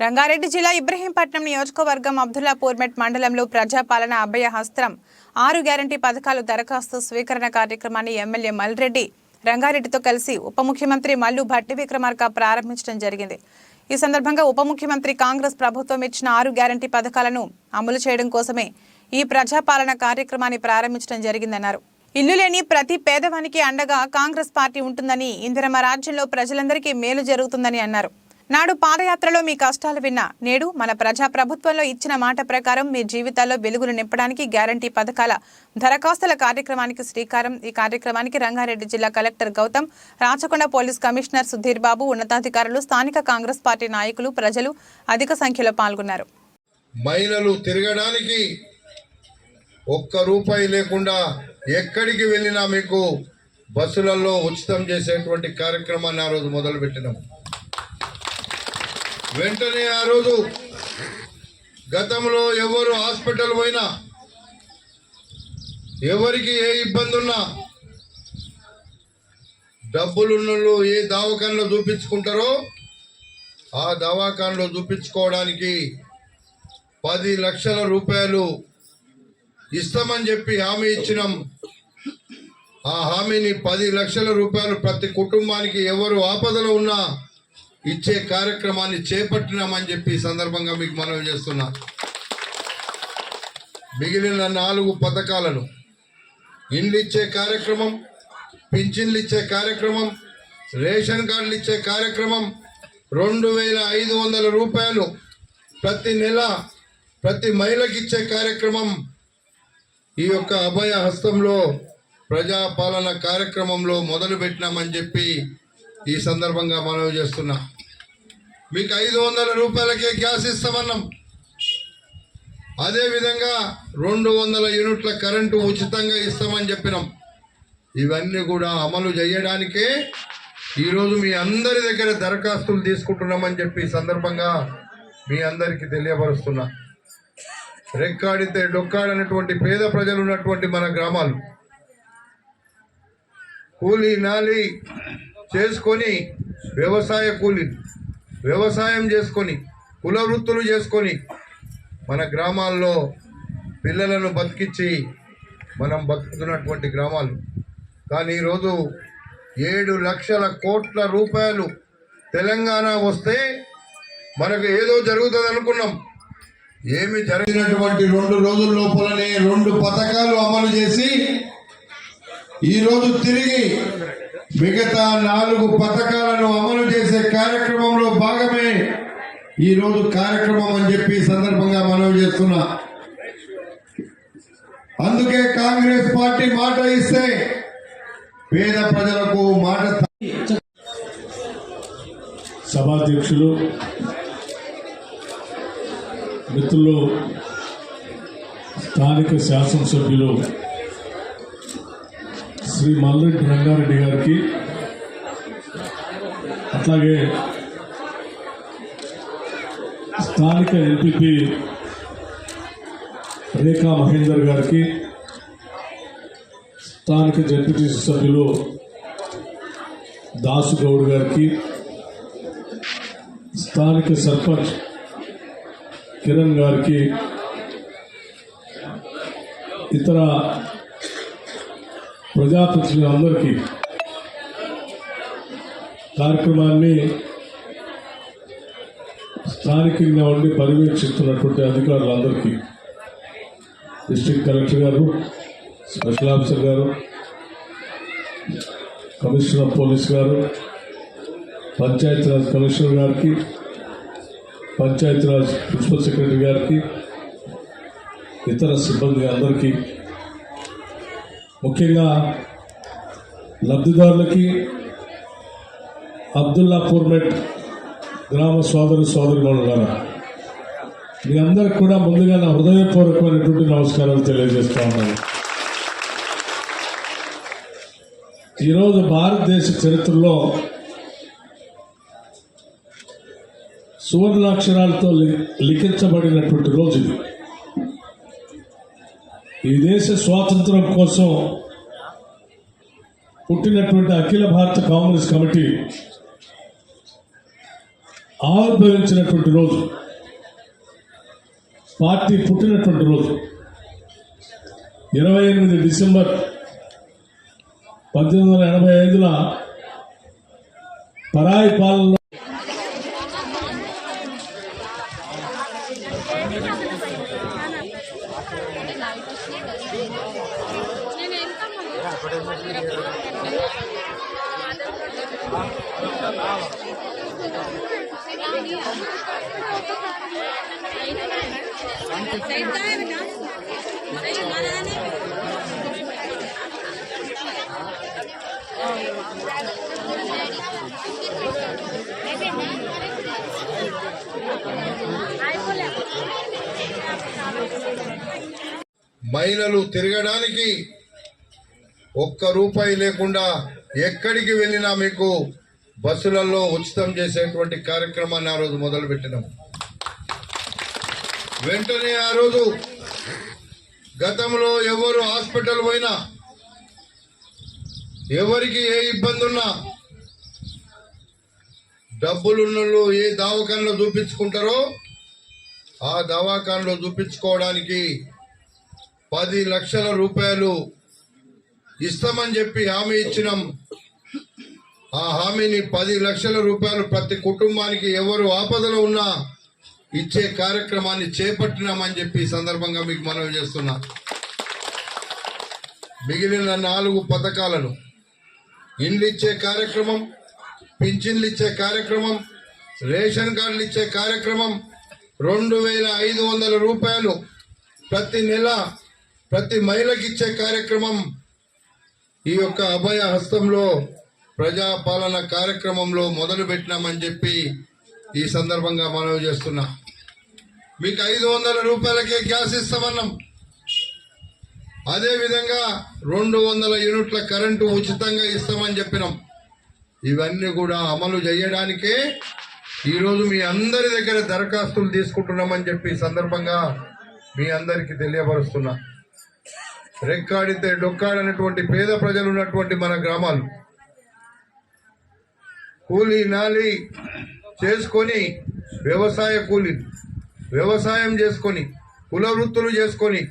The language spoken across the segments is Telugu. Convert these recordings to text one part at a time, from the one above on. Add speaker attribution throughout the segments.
Speaker 1: రంగారెడ్డి జిల్లా ఇబ్రహీంపట్నం నియోజకవర్గం అబ్దుల్లాపూర్మెట్ మండలంలో ప్రజాపాలన అభయ హస్త్రం. ఆరు గ్యారంటీ పథకాలు దరఖాస్తు స్వీకరణ కార్యక్రమాన్ని ఎమ్మెల్యే మల్రెడ్డి రంగారెడ్డితో కలిసి ఉప ముఖ్యమంత్రి మల్లు భట్టి విక్రమార్క ప్రారంభించడం జరిగింది. ఈ సందర్భంగా ఉప ముఖ్యమంత్రి కాంగ్రెస్ ప్రభుత్వం ఇచ్చిన ఆరు గ్యారంటీ పథకాలను అమలు చేయడం కోసమే ఈ ప్రజాపాలన కార్యక్రమాన్ని ప్రారంభించడం జరిగిందన్నారు. ఇల్లు లేని ప్రతి పేదవానికి అండగా కాంగ్రెస్ పార్టీ ఉంటుందని ఇందిరమ రాజ్యంలో ప్రజలందరికీ మేలు జరుగుతుందని అన్నారు. నాడు పాదయాత్రలో మీ కష్టాలు విన్నా నేడు మన ప్రజా ప్రభుత్వంలో ఇచ్చిన మాట ప్రకారం మీ జీవితాల్లో వెలుగులు నింపడానికి గ్యారంటీ పథకాల దరఖాస్తుల కార్యక్రమానికి శ్రీకారం. ఈ కార్యక్రమానికి రంగారెడ్డి జిల్లా collector Gautam Rachakonda police commissioner Sudheer Babu ఉన్నతాధికారులు స్థానిక కాంగ్రెస్ పార్టీ నాయకులు ప్రజలు అధిక సంఖ్యలో పాల్గొన్నారు.
Speaker 2: మహిళలు తిరగడానికి ఒక్క రూపాయి లేకుండా ఎక్కడికి వెళ్ళినా మీకు బస్సులలో ఉచితం చేసేటువంటి కార్యక్రమాన్ని ఆ రోజు మొదలుపెట్టినాము వెంటనే ఆ రోజు గతంలో ఎవరు హాస్పిటల్ పోయినా ఎవరికి ఏ ఇబ్బంది ఉన్నా డబ్బులున్నోళ్ళు ఏ దవాఖానలో చూపించుకుంటారో ఆ దవాఖానలో చూపించుకోవడానికి పది లక్షల రూపాయలు ఇస్తామని చెప్పి హామీ ఇచ్చినాం. ఆ హామీని పది లక్షల రూపాయలు ప్రతి కుటుంబానికి ఎవరు ఆపదలో ఉన్నా ఇచ్చే కార్యక్రమాన్ని చేపట్టినామని చెప్పి సందర్భంగా మీకు మనవి చేస్తున్నా. మిగిలిన నాలుగు పథకాలను ఇండ్లు ఇచ్చే కార్యక్రమం పింఛన్లు ఇచ్చే కార్యక్రమం రేషన్ కార్డులు ఇచ్చే కార్యక్రమం రెండు వేల ఐదు వందల రూపాయలు ప్రతి నెల ప్రతి మహిళకి ఇచ్చే కార్యక్రమం ఈ యొక్క అభయ హస్తంలో ప్రజాపాలన కార్యక్రమంలో మొదలుపెట్టినామని చెప్పి ఈ సందర్భంగా మనవి చేస్తున్నా. మీకు ఐదు వందల రూపాయలకే గ్యాస్ ఇస్తామన్నాం. అదేవిధంగా రెండు వందల యూనిట్ల కరెంటు ఉచితంగా ఇస్తామని చెప్పినాం. ఇవన్నీ కూడా అమలు చేయడానికే ఈరోజు మీ అందరి దగ్గర దరఖాస్తులు తీసుకుంటున్నామని చెప్పి సందర్భంగా మీ అందరికీ తెలియపరుస్తున్నా. రెక్కాడితే డొక్కాడనటువంటి పేద ప్రజలు ఉన్నటువంటి మన గ్రామాలు. కూలీ నాలి చేసుకొని వ్యవసాయ కూలీ వ్యవసాయం చేసుకొని కుల వృత్తులు చేసుకొని మన గ్రామాల్లో పిల్లలను బతికించి మనం బతుకుతున్నటువంటి గ్రామాలు. కానీ ఈరోజు ఏడు లక్షల కోట్ల రూపాయలు తెలంగాణ వస్తే మనకు ఏదో జరుగుతుంది అనుకున్నాం. ఏమి జరిగినటువంటి రెండు రోజుల లోపలనే రెండు పథకాలు అమలు చేసి ఈరోజు తిరిగి మిగతా నాలుగు పథకాలను అమలు చేసే కార్యక్రమంలో భాగమే ఈ రోజు కార్యక్రమం అని చెప్పి సందర్భంగా మనవి చేస్తున్నా. అందుకే కాంగ్రెస్ పార్టీ మాట ఇస్తే పేద ప్రజలకు మాట
Speaker 3: సభాధ్యక్షులు మిత్రులు స్థానిక శాసనసభ్యులు శ్రీ మల్రెడ్డి రంగారెడ్డి గారికి అట్లాగే స్థానిక ఎంపీపీ రేఖా మహేందర్ గారికి స్థానిక జడ్పీటీసీ సభ్యులు దాసు గౌడ్ గారికి స్థానిక సర్పంచ్ కిరణ్ గారికి ఇతర ప్రజాప్రతినిధులందరికీ కార్యక్రమాన్ని స్థానికంగా ఉండి పర్యవేక్షిస్తున్నటువంటి అధికారులందరికీ డిస్ట్రిక్ట్ కలెక్టర్ గారు స్పెషల్ ఆఫీసర్ గారు కమిషనర్ ఆఫ్ పోలీస్ గారు పంచాయతీరాజ్ కమిషనర్ గారికి పంచాయతీరాజ్ ప్రిన్సిపల్ సెక్రటరీ గారికి ఇతర సిబ్బంది అందరికీ ముఖ్యంగా లబ్ధిదారులకి అబ్దుల్లాపూర్మెట్ గ్రామ సోదరు సోదరులు మీ అందరికి కూడా ముందుగా నా హృదయపూర్వకమైనటువంటి నమస్కారాలు తెలియజేస్తా ఉన్నాను. ఈరోజు భారతదేశ చరిత్రలో సువర్ణాక్షరాలతో లి- లిఖించబడినటువంటి రోజు ఇది. ఈ దేశ స్వాతంత్రం కోసం పుట్టినటువంటి అఖిల భారత కాంగ్రెస్ కమిటీ ఆవిర్భవించినటువంటి రోజు పార్టీ పుట్టినటువంటి రోజు ఇరవై ఎనిమిది డిసెంబర్ పద్దెనిమిది వందల ఎనభై ఐదున పరాయి పాలనలో
Speaker 2: మహిళలు తిరగడానికి ఒక్క రూపాయి లేకుండా ఎక్కడికి వెళ్ళినా మీకు బస్సులలో ఉచితం చేసేటువంటి కార్యక్రమాన్ని ఆ రోజు మొదలు వెంటనే ఆ రోజు గతంలో ఎవరు హాస్పిటల్ పోయినా ఎవరికి ఏ ఇబ్బంది ఉన్నా డబ్బులున్నోళ్ళు ఏ దవాఖానలో చూపించుకుంటారో ఆ దవాఖానలో చూపించుకోవడానికి పది లక్షల రూపాయలు ఇస్తామని చెప్పి హామీ ఇచ్చినాం. ఆ హామీని పది లక్షల రూపాయలు ప్రతి కుటుంబానికి ఎవరు ఆపదలో ఉన్నా ఇచ్చే కార్యక్రమాన్ని చేపట్టినామని చెప్పి ఈ సందర్భంగా మీకు మనవి చేస్తున్నా. మిగిలిన నాలుగు పథకాలను ఇండ్లు ఇచ్చే కార్యక్రమం పింఛన్లు ఇచ్చే కార్యక్రమం రేషన్ కార్డులు ఇచ్చే కార్యక్రమం రెండు వేల ఐదు వందల రూపాయలు ప్రతి నెల ప్రతి మహిళకి ఇచ్చే కార్యక్రమం ఈ యొక్క అభయ హస్తంలో ప్రజాపాలన కార్యక్రమంలో మొదలు పెట్టినామని చెప్పి ఈ సందర్భంగా మనవి చేస్తున్నా. మీకు ఐదు వందల రూపాయలకే గ్యాస్ ఇస్తామన్నాం. అదేవిధంగా రెండు వందల యూనిట్ల కరెంటు ఉచితంగా ఇస్తామని చెప్పినాం. ఇవన్నీ కూడా అమలు చేయడానికే ఈరోజు మీ అందరి దగ్గర దరఖాస్తులు తీసుకుంటున్నామని చెప్పి సందర్భంగా మీ అందరికీ తెలియపరుస్తున్నా. రెక్కాడితే డొక్కాడనటువంటి పేద ప్రజలు ఉన్నటువంటి మన గ్రామాలు. కూలీ నాలి చేసుకొని వ్యవసాయ కూలీ వ్యవసాయం చేసుకొని కుల వృత్తులు చేసుకొని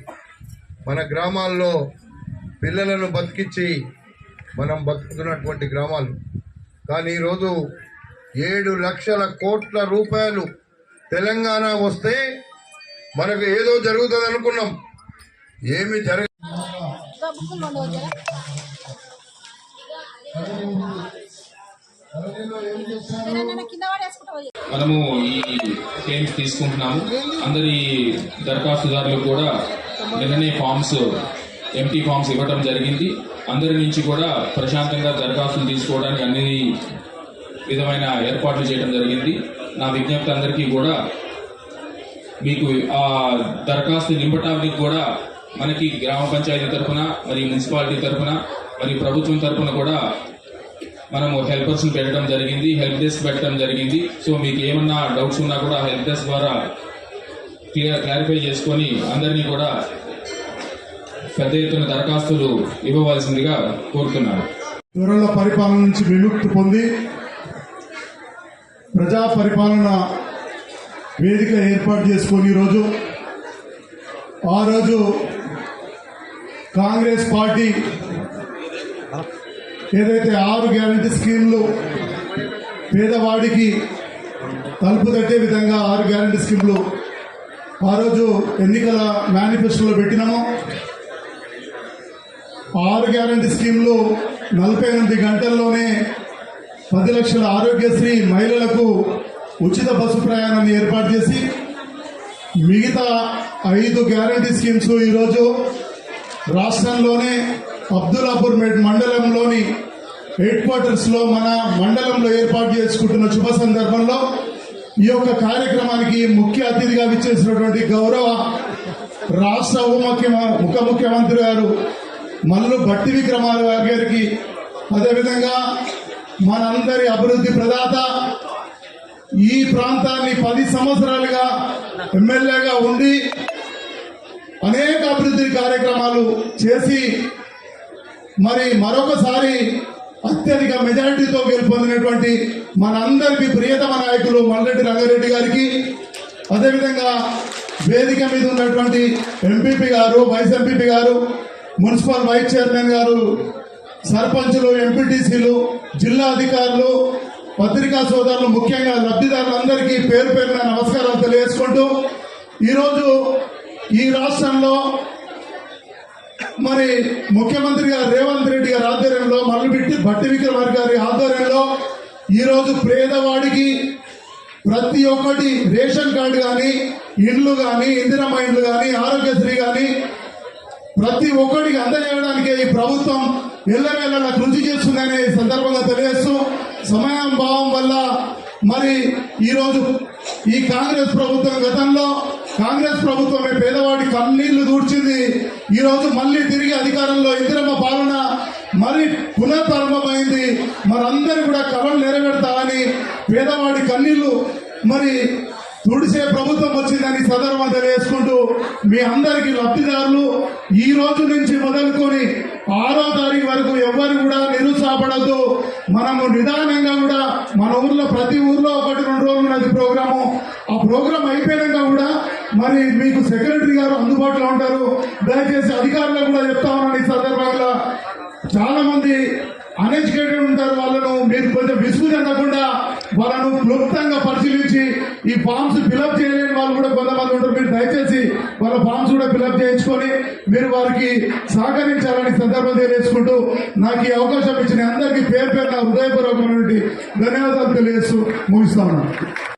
Speaker 2: మన గ్రామాల్లో పిల్లలను బతికించి మనం బతుకుతున్నటువంటి గ్రామాలు. కానీ ఈరోజు ఏడు లక్షల కోట్ల రూపాయలు తెలంగాణ వస్తే మనకు ఏదో జరుగుతుంది అనుకున్నాం ఏమి జరగ
Speaker 4: మనము ఈ క్లెయిమ్స్ తీసుకుంటున్నాము. అందరి దరఖాస్తుదారులకు కూడా నిన్ననే ఫామ్స్ ఎంటీ ఫామ్స్ ఇవ్వటం జరిగింది. అందరి నుంచి కూడా ప్రశాంతంగా దరఖాస్తులు తీసుకోవడానికి అన్ని విధమైన ఏర్పాట్లు చేయడం జరిగింది. నా విజ్ఞప్తి అందరికీ కూడా మీకు ఆ దరఖాస్తు నింపటానికి కూడా మనకి గ్రామ పంచాయతీ తరఫున మరి మున్సిపాలిటీ తరఫున మరి ప్రభుత్వం తరఫున కూడా మనము హెల్పర్స్ని పెట్టడం జరిగింది హెల్ప్ డెస్క్ పెట్టడం జరిగింది. సో మీకు ఏమన్నా డౌట్స్ ఉన్నా కూడా హెల్ప్ డెస్క్ ద్వారా క్లియర్ క్లారిఫై చేసుకొని అందరినీ కూడా పెద్ద ఎత్తున దరఖాస్తులు ఇవ్వవలసిందిగా కోరుతున్నాను.
Speaker 5: త్వరలో పరిపాలన నుంచి విముక్తి పొంది ప్రజా పరిపాలన వేదిక ఏర్పాటు చేసుకొని ఈరోజు ఆ రోజు కాంగ్రెస్ పార్టీ ఏదైతే ఆరు గ్యారంటీ స్కీమ్లు పేదవాడికి తలుపు తట్టే విధంగా ఆరు గ్యారంటీ స్కీమ్లు ఆ రోజు ఎన్నికల మేనిఫెస్టోలో పెట్టినాము. ఆరు గ్యారంటీ స్కీమ్లు నలభై ఎనిమిది గంటల్లోనే పది లక్షల ఆరోగ్యశ్రీ మహిళలకు ఉచిత బస్సు ప్రయాణాన్ని ఏర్పాటు చేసి మిగతా ఐదు గ్యారంటీ స్కీమ్స్ ఈరోజు రాష్ట్రంలోనే అబ్దుల్లాపూర్ మెడ్ మండలంలోని హెడ్ క్వార్టర్స్లో మన మండలంలో ఏర్పాటు చేసుకుంటున్న శుభ సందర్భంలో ఈ యొక్క కార్యక్రమానికి ముఖ్య అతిథిగా విచ్చేసినటువంటి గౌరవ రాష్ట్ర ఉప ముఖ్య ఉప ముఖ్యమంత్రి గారు మల్లు భట్టి విక్రమార్ గారికి అదేవిధంగా మనందరి అభివృద్ధి ప్రదాత ఈ ప్రాంతాన్ని పది సంవత్సరాలుగా ఎమ్మెల్యేగా ఉండి అనేక అభివృద్ధి కార్యక్రమాలు చేసి మరి మరొకసారి అత్యధిక మెజారిటీతో గెలుపొందినటువంటి మనందరికీ ప్రియతమ నాయకులు మల్లెడ్డి రంగారెడ్డి గారికి అదేవిధంగా వేదిక మీద ఉన్నటువంటి ఎంపీపీ గారు వైస్ ఎంపీపీ గారు మున్సిపల్ వైస్ చైర్మన్ గారు సర్పంచులు ఎంపీటీసీలు జిల్లా అధికారులు పత్రికా సోదరులు ముఖ్యంగా లబ్ధిదారులందరికీ పేరు పేరున నమస్కారాలు తెలియజేసుకుంటూ ఈరోజు ఈ రాష్ట్రంలో మరి ముఖ్యమంత్రి గారు రేవంత్ రెడ్డి గారి ఆధ్వర్యంలో మల్లుబిట్టి భట్టి విక్రమార్ గారి ఆధ్వర్యంలో ఈరోజు పేదవాడికి ప్రతి ఒక్కటి రేషన్ కార్డు కానీ ఇండ్లు కానీ ఇందిరమ్మ ఇండ్లు కానీ ఆరోగ్యశ్రీ కానీ ప్రతి ఒక్కడికి అందజేయడానికి ఈ ప్రభుత్వం ఎల్లవేళలా కృషి చేస్తుందనే సందర్భంగా తెలియజేస్తూ సమయం భావం వల్ల మరి ఈరోజు ఈ కాంగ్రెస్ ప్రభుత్వం గతంలో కాంగ్రెస్ ప్రభుత్వమే పేదవాడి కన్నీళ్ళు దూడ్చింది ఈ రోజు మళ్ళీ తిరిగి అధికారంలో ఇందిరమ్మ పాలన మరి పునఃప్రారంభమైంది. మరందరూ కూడా కళలు నెరవేర్తామని పేదవాడి కన్నీళ్ళు మరి తుడిసే ప్రభుత్వం వచ్చిందని సందర్భం తెలియజేసుకుంటూ మీ అందరికీ లబ్ధిదారులు ఈ రోజు నుంచి మొదలుకొని ఆరో తారీఖు వరకు ఎవరు కూడా నిరుత్సాహపడద్దు. మనము నిదానంగా కూడా మన ఊర్లో ప్రతి ఊర్లో ఒకటి రెండు రోజులు ఉన్నది ప్రోగ్రాము. ఆ ప్రోగ్రాం అయిపోయాక కూడా మరి మీకు సెక్రటరీ గారు అందుబాటులో ఉంటారు. దయచేసి అధికారులకు కూడా చెప్తా ఉన్నాను ఈ సందర్భంగా. చాలా మంది అన్ఎడ్యుకేటెడ్ ఉంటారు వాళ్ళను మీరు కొంచెం విసుగు చెందకుండా వాళ్ళను క్లుప్తంగా పరిశీలించి ఈ ఫామ్స్ ఫిలప్ చేయలేని వాళ్ళు కూడా కొంతమంది ఉంటారు. మీరు దయచేసి వాళ్ళ ఫామ్స్ కూడా ఫిలప్ చేయించుకొని మీరు వారికి సహకరించాలని సందర్భం తెలియజేసుకుంటూ నాకు ఈ అవకాశం ఇచ్చిన అందరికీ పేరు పేరు నా హృదయపూర్వకమైనటువంటి ధన్యవాదాలు తెలియజేస్తూ ముగిస్తాను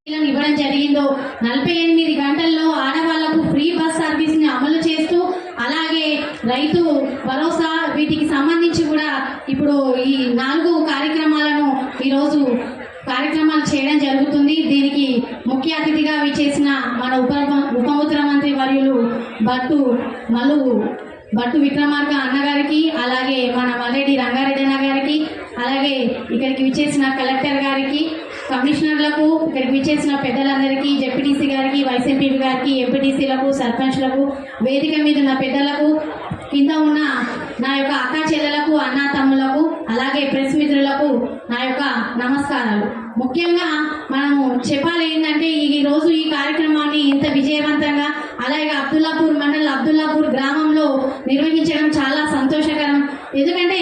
Speaker 6: లను ఇవ్వడం జరిగిందో నలభై ఎనిమిది గంటల్లో ఆడవాళ్ళకు ఫ్రీ బస్ సర్వీస్ని అమలు చేస్తూ అలాగే రైతు భరోసా వీటికి సంబంధించి కూడా ఇప్పుడు ఈ నాలుగు కార్యక్రమాలను ఈరోజు కార్యక్రమాలు చేయడం జరుగుతుంది. దీనికి ముఖ్య అతిథిగా విచ్చేసిన మన ఉప ఉప ముఖ్యమంత్రి వర్యులు భట్టు మలు భట్టు విక్రమార్క అన్నగారికి అలాగే మన మల్లెడి రంగారెడ్డి అన్న గారికి అలాగే ఇక్కడికి విచ్చేసిన కలెక్టర్ గారికి కమిషనర్లకు ఇక్కడికి విచ్చేసిన పెద్దలందరికీ జెడ్పీటీసీ గారికి వైస్ ఎంపీపీ గారికి ఎంపీటీసీలకు సర్పంచ్లకు వేదిక మీద ఉన్న పెద్దలకు కింద ఉన్న నా యొక్క అక్క చెల్లెలకు అన్న తమ్ములకు అలాగే ప్రెస్ మిత్రులకు నా యొక్క నమస్కారాలు. ముఖ్యంగా మనము చెప్పాలి ఏంటంటే ఈ రోజు ఈ కార్యక్రమాన్ని ఇంత విజయవంతంగా అలాగే అబ్దుల్లాపూర్ మండల్ అబ్దుల్లాపూర్ గ్రామంలో నిర్వహించడం చాలా సంతోషకరం. ఎందుకంటే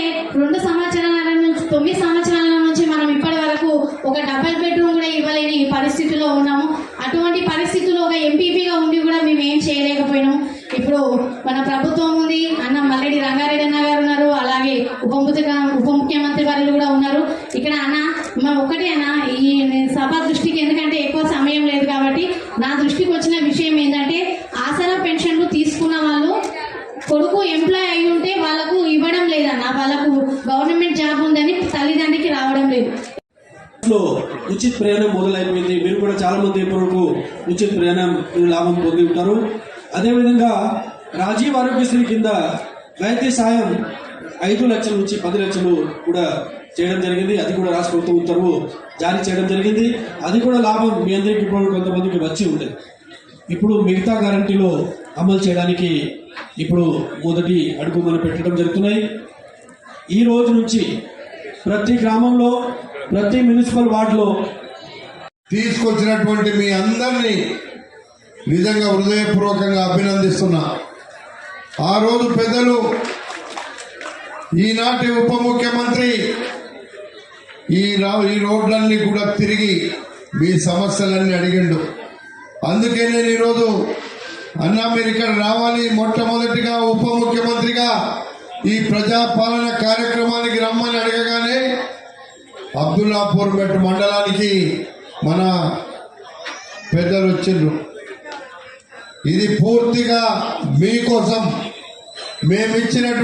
Speaker 6: విషయం ఏంటంటే ఆసరా పెన్షన్లు తీసుకున్న వాళ్ళు కొడుకు ఎంప్లాయ్ అయి ఉంటే వాళ్ళకు ఇవ్వడం లేదన్న వాళ్ళకు గవర్నమెంట్ జాబ్ ఉందని తల్లిదండ్రికి రావడం లేదు.
Speaker 7: ఉచిత ప్రయాణం మొదలైపోయింది. మీరు కూడా చాలా మంది ఇప్పటివరకు ఉచిత ప్రయాణం లాభం పొంది ఉంటారు. అదేవిధంగా రాజీవ్ ఆరోగ్యశ్రీ కింద వైద్య సాయం ఐదు లక్షల నుంచి పది లక్షలు కూడా చేయడం జరిగింది. అది కూడా రాష్ట్ర ప్రభుత్వం ఉత్తర్వు జారీ చేయడం జరిగింది. అది కూడా లాభం మీ అందరికీ కొంతమందికి వచ్చి ఉండేది. ఇప్పుడు మిగతా గ్యారంటీలో అమలు చేయడానికి ఇప్పుడు మొదటి అడుగు మనం పెట్టడం జరుగుతున్నాయి. ఈ రోజు నుంచి ప్రతి గ్రామంలో ప్రతి మున్సిపల్ వార్డులో
Speaker 2: తీసుకొచ్చినటువంటి మీ అందరినీ నిజంగా హృదయపూర్వకంగా అభినందిస్తున్నా. ఆ రోజు పెద్దలు ఈనాటి ఉప ముఖ్యమంత్రి ఈ రా ఈ రోడ్లన్నీ కూడా తిరిగి మీ సమస్యలన్నీ అడిగిండు. అందుకే నేను ఈరోజు అన్నా మీరు ఇక్కడ రావాలి. మొట్టమొదటిగా ఉప ముఖ్యమంత్రిగా ఈ ప్రజాపాలన కార్యక్రమానికి రమ్మని అడగగానే అబ్దుల్లాపూర్ మెట్ మండలానికి మన పెద్దలు వచ్చిండ్రు. ఇది పూర్తిగా మీకోసం. మేమిచ్చినటువంటి